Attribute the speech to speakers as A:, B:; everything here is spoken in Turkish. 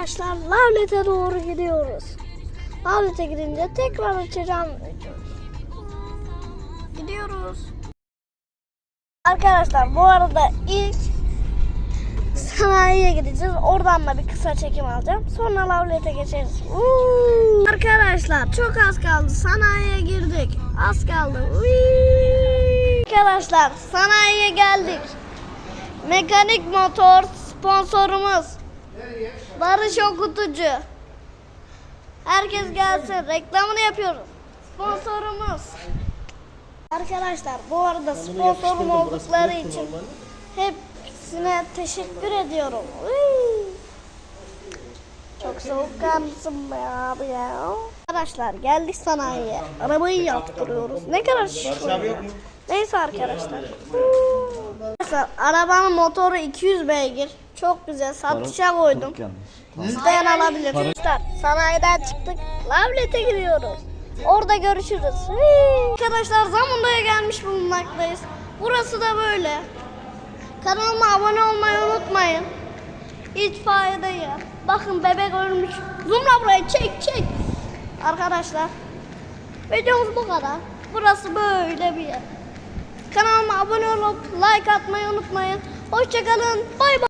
A: Arkadaşlar Lavlet'e doğru gidiyoruz. Lavlet'e gidince tekrar açacağım. Gidiyoruz. Arkadaşlar bu arada ilk sanayiye gideceğiz. Oradan da bir kısa çekim alacağım. Sonra Lavlet'e geçeriz. Uuu. Arkadaşlar çok az kaldı. Sanayiye girdik. Az kaldı. Uuu. Arkadaşlar sanayiye geldik. Mekanik motor sponsorumuz. Barış Okutucu. Herkes gelsin. Reklamını yapıyoruz. Sponsorumuz. Arkadaşlar bu arada sponsorum oldukları için hepsine teşekkür ediyorum. Çok soğukkanlısın be abi ya. Arkadaşlar geldik sanayiye. Arabayı yaptırıyoruz. Ne kadar şişko. Neyse arkadaşlar. Arkadaşlar arabanın motoru 200 beygir. Çok güzel. Satışa koydum. İsteyen alabilir. Arkadaşlar sanayiden çıktık. Lavlet'e gidiyoruz. Orada görüşürüz. Hii. Arkadaşlar Zamunda'ya gelmiş bulunmaktayız. Burası da böyle. Kanalıma abone olmayı unutmayın. İtfaiyedeyim. Bakın bebek ölmüş. Zoomla burayı çek çek. Arkadaşlar videomuz bu kadar. Burası böyle bir yer. Kanalıma abone olup like atmayı unutmayın. Hoşçakalın. Bay bay.